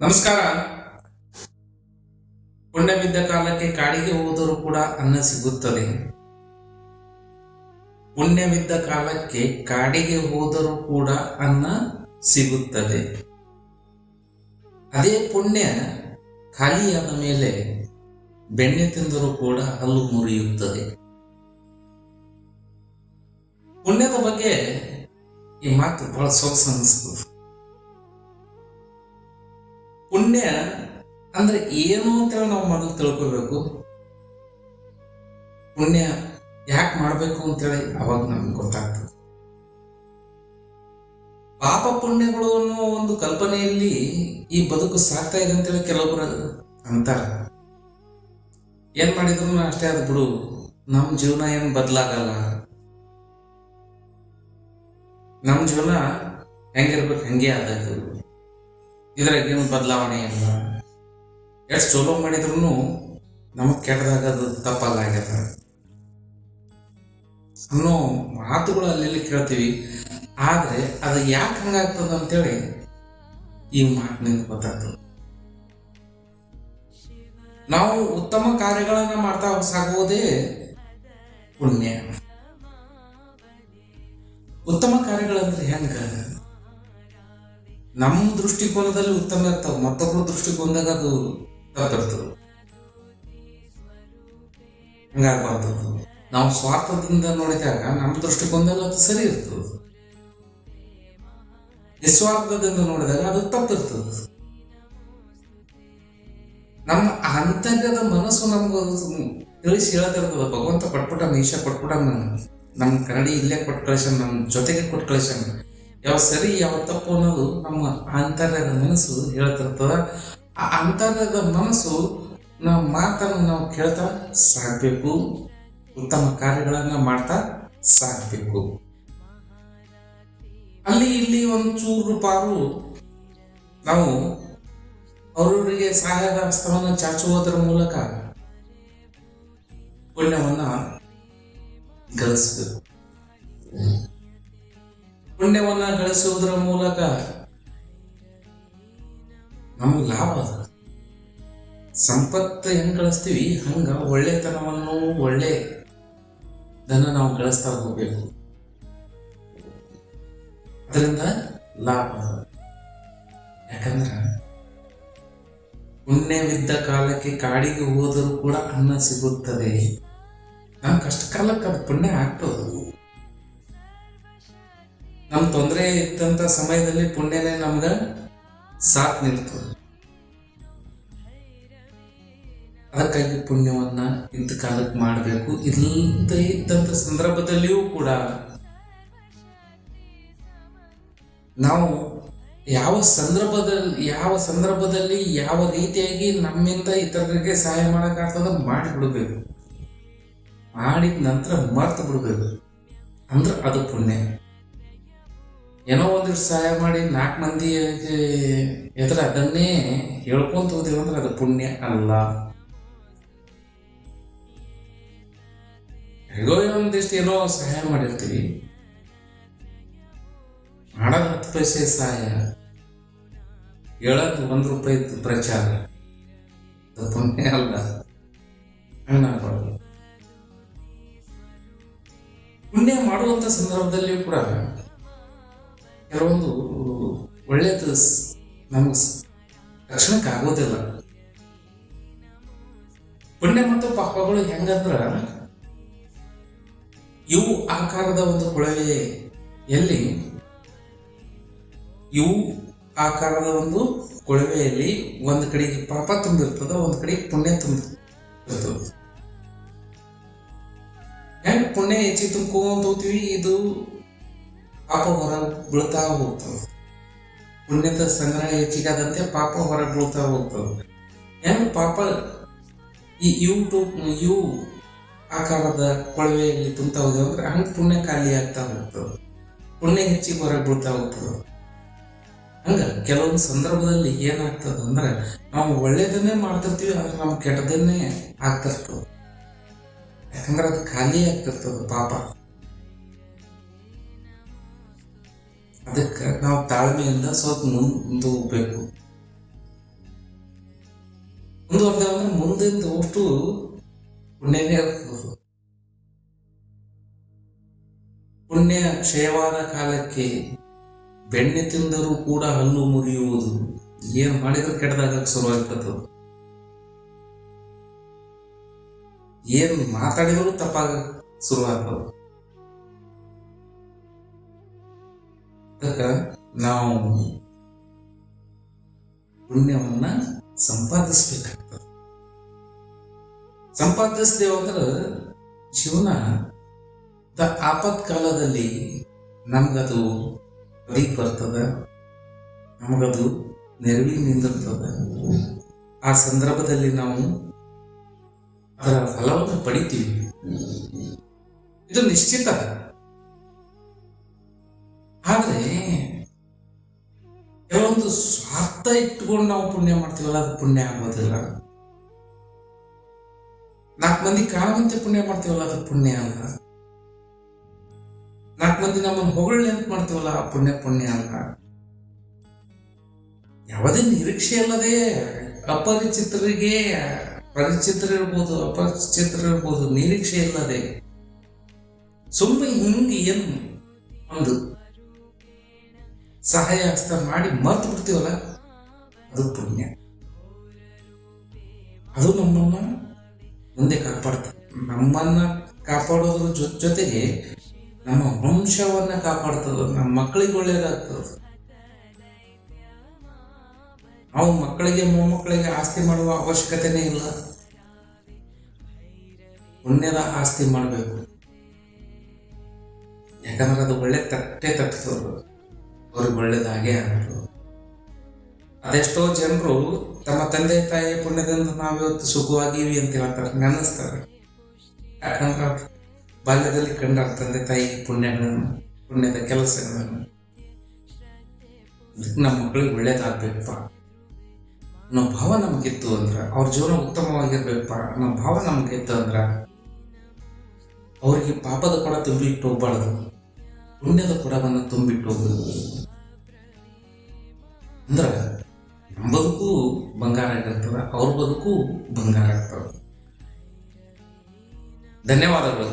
ನಮಸ್ಕಾರ. ಪುಣ್ಯ ಬಿದ್ದ ಕಾಲಕ್ಕೆ ಕಾಡಿಗೆ ಹೋದರೂ ಕೂಡ ಅನ್ನ ಸಿಗುತ್ತದೆ. ಪುಣ್ಯ ಬಿದ್ದ ಕಾಲಕ್ಕೆ ಕಾಡಿಗೆ ಹೋದರೂ ಕೂಡ ಅನ್ನ ಸಿಗುತ್ತದೆ. ಅದೇ ಪುಣ್ಯ ಖಾಲಿಯಾದ ಮೇಲೆ ಬೆಣ್ಣೆ ತಿಂದರೂ ಕೂಡ ಹಲ್ಲು ಮುರಿಯುತ್ತದೆ. ಪುಣ್ಯದ ಬಗ್ಗೆ ಈ ಮಾತು ಬಹಳ ಸೊಗಸು ಅನಿಸ್ತು ಪುಣ್ಯ ಅಂದ್ರೆ ಏನು ಅಂತೇಳಿ ನಾವು ಮೊದಲು ತಿಳ್ಕೊಬೇಕು ಪುಣ್ಯ ಯಾಕೆ ಮಾಡಬೇಕು ಅಂತೇಳಿ ಅವಾಗ ನಮ್ಗೆ ಗೊತ್ತಾಗ್ತದೆ. ಪಾಪ ಪುಣ್ಯಗಳು ಅನ್ನೋ ಒಂದು ಕಲ್ಪನೆಯಲ್ಲಿ ಈ ಬದುಕು ಸಾಕ್ತಾ ಇದೆ ಅಂತೇಳಿ ಕೆಲವೊಬ್ಬರು ಅಂತಾರ. ಏನ್ ಮಾಡಿದ್ರು ಅಷ್ಟೇ ಅದು ಬಿಡು ನಮ್ಮ ಜೀವನ ಏನು ಬದಲಾಗಲ್ಲ. ನಮ್ಮ ಜೀವನ ಹೆಂಗಿರ್ಬೇಕು, ಹಂಗೆ ಆದದ್ದು. ಇದ್ರಾಗ ಏನು ಬದಲಾವಣೆ ಇಲ್ಲ ಎಷ್ಟು ಚಲೋ ಮಾಡಿದ್ರು ನಮಗೆ ಕೆಟ್ಟದಾಗ ಅದು ತಪ್ಪಲ್ಲಾಗ್ಯದ ಅನ್ನೋ ಮಾತುಗಳು ಅಲ್ಲಿ ಕೇಳ್ತೀವಿ. ಆದರೆ ಅದು ಯಾಕೆ ಹಂಗಾಗ್ತದ ಅಂತೇಳಿ ಈ ಮಾತಿನಿಂದ ಗೊತ್ತಾಗ್ತದೆ. ನಾವು ಉತ್ತಮ ಕಾರ್ಯಗಳನ್ನ ಮಾಡ್ತಾ ಸಾಗುವುದೇ ಪುಣ್ಯ. ಉತ್ತಮ ಕಾರ್ಯಗಳಂದ್ರೆ ಹೆಂಗ? ನಮ್ಮ ದೃಷ್ಟಿಕೋನದಲ್ಲಿ ಉತ್ತಮ ಇರ್ತಾವ. ಮತ್ತೊಬ್ಬರ ದೃಷ್ಟಿಕೋನದಾಗ ಅದು ತಪ್ಪಿರ್ತದೆ ಹಂಗಾಗ್ಬಾರ್ದು. ನಾವು ಸ್ವಾರ್ಥದಿಂದ ನೋಡಿದಾಗ ನಮ್ಮ ದೃಷ್ಟಿಕೋನದಲ್ಲಿ ಅದು ಸರಿ ಇರ್ತದೆ. ನಿಸ್ವಾರ್ಥದಿಂದ ನೋಡಿದಾಗ ಅದು ತಪ್ಪಿರ್ತದೆ. ನಮ್ಮ ಅಂತರ್ಗದ ಮನಸ್ಸು ನಮ್ಗೆ ತಿಳಿಸಿ ಹೇಳ್ತಿರ್ತದ, ಭಗವಂತ ಕೊಟ್ಬಿಟ್ಟ ಈಶ ಕೊಟ್ಬಿಟ್ಟ ನಮ್ಮ ಕನ್ನಡಿ ಇಲ್ಲೇ ಕೊಟ್ಟು ಕಳಿಸ್ಯಾನ ನಮ್ಮ ಜೊತೆಗೆ ಕೊಟ್ಟು ಕಳಿಸ್ಯಾನ ಯಾವ ಸರಿ ಯಾವ ತಪ್ಪು ಅನ್ನೋದು ನಮ್ಮ ಅಂತರ್ಯದ ಮನಸ್ಸು ಹೇಳ್ತಿರ್ತದ. ಆ ಅಂತರ್ಯದ ಮನಸ್ಸು ನಾವು ಮಾತನ್ನು ನಾವು ಕೇಳ್ತಾ ಸಾಗಬೇಕು ಉತ್ತಮ ಕಾರ್ಯಗಳನ್ನ ಮಾಡ್ತಾ ಸಾಗಬೇಕು ಅಲ್ಲಿ ಇಲ್ಲಿ ಒಂದು ಚೂರು ಪಾರು ನಾವು ಅವರವರಿಗೆ ಸಹಾಯದ ಹಸ್ತವನ್ನು ಚಾಚುವುದರ ಮೂಲಕ ಪುಣ್ಯವನ್ನ ಗಳಿಸಬೇಕು. ಪುಣ್ಯವನ್ನ ಗಳಿಸುವುದರ ಮೂಲಕ ನಮ್ಗೆ ಲಾಭ ಅದ. ಸಂಪತ್ತು ಹೆಂಗ್ ಗಳಿಸ್ತೀವಿ? ಹಂಗ ಒಳ್ಳೆತನವನ್ನು, ಒಳ್ಳೆ ಧನ ನಾವು ಗಳಿಸ್ತಾ ಹೋಗಬೇಕು. ಅದರಿಂದ ಲಾಭ. ಯಾಕಂದ್ರ ಪುಣ್ಯವಿದ್ದ ಕಾಲಕ್ಕೆ ಕಾಡಿಗೆ ಹೋದರೂ ಕೂಡ ಅನ್ನ ಸಿಗುತ್ತದೆ. ನಮ್ಮ ಕಷ್ಟ ಕಾಲಕ್ಕೆ ಅದು ಪುಣ್ಯ ಆಗ್ತದೆ. ನಮ್ಮ ತೊಂದರೆ ಇದ್ದಂತ ಸಮಯದಲ್ಲಿ ಪುಣ್ಯನೇ ನಮ್ಗ ಸಾಥ್ ನಿಂತು ಅದಕ್ಕಾಗಿ ಪುಣ್ಯವನ್ನ ಇಂಥ ಕಾಲಕ್ಕೆ ಮಾಡಬೇಕು. ಇಲ್ಲದೆ ಇದ್ದಂತ ಸಂದರ್ಭದಲ್ಲಿಯೂ ಕೂಡ ನಾವು ಯಾವ ಸಂದರ್ಭದಲ್ಲಿ ಯಾವ ಸಂದರ್ಭದಲ್ಲಿ, ಯಾವ ರೀತಿಯಾಗಿ ನಮ್ಮಿಂದ ಇತರರಿಗೆ ಸಹಾಯ ಮಾಡೋಕ್ಕಾಗ್ತದ ಮಾಡಿಬಿಡ್ಬೇಕು. ಮಾಡಿದ ನಂತರ ಮರ್ತು ಬಿಡ್ಬೇಕು. ಅಂದ್ರೆ ಅದು ಪುಣ್ಯ. ಏನೋ ಒಂದಿಷ್ಟು ಸಹಾಯ ಮಾಡಿ ನಾಲ್ಕು ಮಂದಿ ಎದುರು ಅದನ್ನೇ ಹೇಳ್ಕೊಂತ ಹೋದೇವು ಅಂದ್ರೆ ಅದು ಪುಣ್ಯ. ಅಲ್ಲ. ಹೇಗೋ ಒಂದಿಷ್ಟು ಏನೋ ಸಹಾಯ ಮಾಡಿರ್ತೀವಿ. ಮಾಡೋದು ಹತ್ತು ಪೈಸೆ ಸಹಾಯ. ಹೇಳೋದು ಒಂದು ರೂಪಾಯಿ ಪ್ರಚಾರ. ಅದು ಪುಣ್ಯ ಅಲ್ಲ. ಹಂಗಾಗ್ಬಾರ್ದು ಪುಣ್ಯ ಮಾಡುವಂತ ಸಂದರ್ಭದಲ್ಲಿಯೂ ಕೂಡ ಕೆಲವೊಂದು ಒಳ್ಳೆಯದು ನಮಗೆ ರಕ್ಷಣಕ್ಕೆ ಆಗೋದಿಲ್ಲ ಪುಣ್ಯ ಮತ್ತು ಪಾಪಗಳು ಹೆಂಗಂದ್ರ ಇವು ಆಕಾರದ ಒಂದು ಕೊಳವೆ ಎಲ್ಲಿ ಇವು ಆಕಾರದ ಒಂದು ಕೊಳವೆಯಲ್ಲಿ ಒಂದು ಕಡೆಗೆ ಪಾಪ ತುಂಬಿರ್ತದ, ಒಂದು ಕಡೆಗೆ ಪುಣ್ಯ ತುಂಬಿರ್ತದ. ಹೆಂಗ್ ಪುಣ್ಯ ಹೆಚ್ಚಿಗೆ ತುಂಬ್ಕೊಂತ ಹೋಗ್ತೀವಿ ಇದು ಪಾಪ ಹೊರ ಬೀಳ್ತಾ ಹೋಗ್ತದೆ. ಪುಣ್ಯದ ಸಂಗ್ರಹ ಹೆಚ್ಚಿಗಾದಂತೆ ಪಾಪ ಹೊರ ಬೀಳ್ತಾ ಹೋಗ್ತದೆ. ಹೆಂಗ್ ಪಾಪ? ಈ ಯೂಟ್ಯೂಬ್ ಇವು ಆಕಾರದ ಕೊಳವೆಯಲ್ಲಿ ತುಂಬ್ತಾ ಹೋದೇವು ಅಂದ್ರೆ ಹಂಗೆ ಪುಣ್ಯ ಖಾಲಿ ಆಗ್ತಾ ಹೋಗ್ತದೆ ಪುಣ್ಯ ಹೆಚ್ಚಿಗೆ ಹೊರಗೆ ಬೀಳ್ತಾ ಹೋಗ್ತದೆ. ಹಂಗ ಕೆಲವೊಂದು ಸಂದರ್ಭದಲ್ಲಿ ಏನಾಗ್ತದೆ ಅಂದ್ರೆ ನಾವು ಒಳ್ಳೇದನ್ನೇ ಮಾಡ್ತಿರ್ತೀವಿ ಆದ್ರೆ ನಾವು ಕೆಟ್ಟದನ್ನೇ ಆಗ್ತಿರ್ತದೆ. ಯಾಕಂದ್ರೆ ಅದು ಖಾಲಿ ಆಗ್ತಿರ್ತದೆ ಪಾಪ. ಅದಕ್ಕೆ ನಾವು ತಾಳ್ಮೆಯಿಂದ ಸ್ವಲ್ಪ ಮುಂದೆ ಹೋಗ್ಬೇಕು ಮುಂದುವರೆದ ಅಂದ್ರೆ ಮುಂದಿಂದ ಅಷ್ಟು ಪುಣ್ಯನೇ ಪುಣ್ಯ ಕ್ಷಯವಾದ ಕಾಲಕ್ಕೆ ಬೆಣ್ಣೆ ತಿಂದರೂ ಕೂಡ ಹಲ್ಲು ಮುರಿಯುವುದು, ಏನ್ ಮಾಡಿದ್ರೆ ಕೆಟ್ಟದಾಗ ಶುರುವಾಗ್ತದೆ. ಏನ್ ಮಾತಾಡಿದ್ರು ತಪ್ಪಾಗ ಶುರುವಾಗ್ತದ. ಅದಕ್ಕ ನಾವು ಪುಣ್ಯವನ್ನ ಸಂಪಾದಿಸ್ಬೇಕಾಗ್ತದೆ. ಸಂಪಾದಿಸ್ದೇವಂದ್ರೆ ಜೀವನ ದ ಆಪತ್ಕಾಲದಲ್ಲಿ ನಮ್ಗದು ಬರೀಕ್ ಬರ್ತದ, ನಮಗದು ನೆರವಿಗೆ ನಿಂದಿರ್ತದ. ಆ ಸಂದರ್ಭದಲ್ಲಿ ನಾವು ಅದರ ಫಲವನ್ನು ಪಡಿತೀವಿ. ಇದು ನಿಶ್ಚಿತ. ಆದ್ರೆ, ಕೆಲವೊಂದು ಸ್ವಾರ್ಥ ಇಟ್ಕೊಂಡು ನಾವು ಪುಣ್ಯ ಮಾಡ್ತೀವಲ್ಲ, ಅದು ಪುಣ್ಯ ಆಗೋದಿಲ್ಲ ನಾಲ್ಕು ಮಂದಿ ಕಾಣುವಂತೆ ಪುಣ್ಯ ಮಾಡ್ತೀವಲ್ಲ, ಅದು ಪುಣ್ಯ ಅಲ್ಲ. ನಾಲ್ಕು ಮಂದಿ ನಮ್ಮನ್ನು ಹೊಗಳಿ ಅಂತ ಮಾಡ್ತೀವಲ್ಲ, ಆ ಪುಣ್ಯ ಪುಣ್ಯ ಅಲ್ಲ. ಯಾವುದೇ ನಿರೀಕ್ಷೆ ಅಲ್ಲದೆ ಅಪರಿಚಿತರಿಗೆ ಪರಿಚಿತರಿರ್ಬೋದು ಅಪರಿಚಿತರಿರ್ಬೋದು ನಿರೀಕ್ಷೆ ಇಲ್ಲದೆ, ಸುಮ್ಮನೆ ಹಿಂಗೆ ಏನು ಒಂದು ಸಹಾಯ ಹಸ್ತ ಮಾಡಿ ಮರ್ತು ಬಿಡ್ತೀವಲ್ಲ? ಅದು ಪುಣ್ಯ. ಅದು ನಮ್ಮನ್ನ ಮುಂದೆ ಕಾಪಾಡ್ತದೆ. ನಮ್ಮನ್ನ ಕಾಪಾಡೋದ್ರ ಜೊತೆಗೆ ನಮ್ಮ ವಂಶವನ್ನ ಕಾಪಾಡ್ತದ. ನಮ್ಮ ಮಕ್ಕಳಿಗೆ ಒಳ್ಳೇದಾಗ್ತದ. ನಾವು ಮಕ್ಕಳಿಗೆ, ಮೊಮ್ಮಕ್ಕಳಿಗೆ ಆಸ್ತಿ ಮಾಡುವ ಅವಶ್ಯಕತೆನೇ ಇಲ್ಲ. ಪುಣ್ಯದ ಆಸ್ತಿ ಮಾಡಬೇಕು. ಯಾಕಂದ್ರೆ ಅದು ಒಳ್ಳೆ ತಟ್ಟೆ ತಟ್ಟುತ್ತದೆ ಅವ್ರಿಗೆ ಒಳ್ಳೇದಾಗೇ ಆಗೋದು ಅದೆಷ್ಟೋ ಜನರು ತಮ್ಮ ತಂದೆ ತಾಯಿಯ ಪುಣ್ಯದಿಂದ ನಾವಿವತ್ತು ಸುಖವಾಗಿವಿ ಅಂತ ಹೇಳ್ತಾರೆ. ನೆನೆಸ್ತಾರೆ ಯಾಕಂದ್ರೆ ಬಾಲ್ಯದಲ್ಲಿ ಕಂಡಾರ ತಂದೆ ತಾಯಿ ಪುಣ್ಯಗಳನ್ನು, ಪುಣ್ಯದ ಕೆಲಸಗಳನ್ನು. ನಮ್ಮ ಮಕ್ಕಳಿಗೆ ಒಳ್ಳೇದಾಗ್ಬೇಕಪ್ಪ. ಅನ್ನೋ ಭಾವ ನಮಗಿತ್ತು ಅಂದ್ರೆ, ಅವ್ರ ಜೀವನ ಉತ್ತಮವಾಗಿರ್ಬೇಕಪ್ಪ ಅನ್ನೋ ಭಾವ ನಮಗಿತ್ತು ಅಂದ್ರೆ, ಅವರಿಗೆ ಪಾಪದ ಕೊಡ ತುಂಬಿಟ್ಟು ಹೋಗ್ಬಾರ್ದು. ಪುಣ್ಯದ ಕೊಡವನ್ನು ತುಂಬಿಟ್ಟು ಅಂದ್ರ ನಮ್ಮ ಬದುಕು ಬಂಗಾರ ಆಗಿರ್ತದ ಅವ್ರ ಬದುಕು ಬಂಗಾರ ಆಗ್ತದ. ಧನ್ಯವಾದಗಳು.